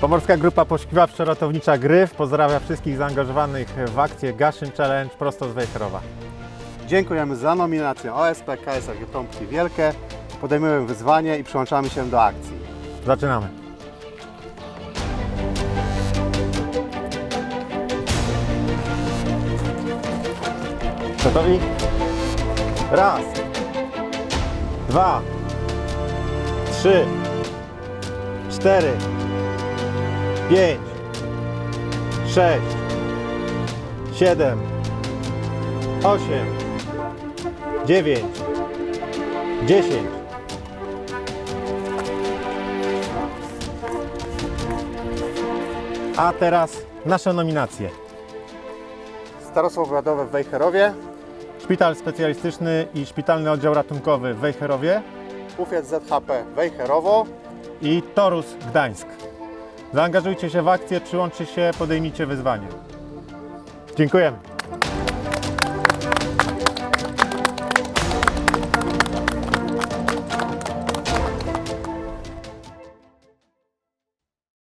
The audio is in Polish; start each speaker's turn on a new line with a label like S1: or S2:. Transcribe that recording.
S1: Pomorska Grupa Poszukiwawczo-Ratownicza Gryf pozdrawia wszystkich zaangażowanych w akcję Gaszyn Challenge prosto z Wejherowa.
S2: Dziękujemy za nominację OSP KSRG Trąbki Wielkie. Podejmujemy wyzwanie i przyłączamy się do akcji.
S1: Zaczynamy. Gotowi? Raz, dwa, trzy, cztery, pięć, sześć, siedem, osiem, dziewięć, dziesięć. A teraz nasze nominacje.
S2: Starostwo Obradowe w Wejherowie,
S1: Szpital specjalistyczny i Szpitalny Oddział Ratunkowy w Wejherowie
S2: UFIAT ZHP Wejherowo.
S1: i Torus Gdańsk. Zaangażujcie się w akcję, przyłączcie się, podejmijcie wyzwanie. Dziękujemy.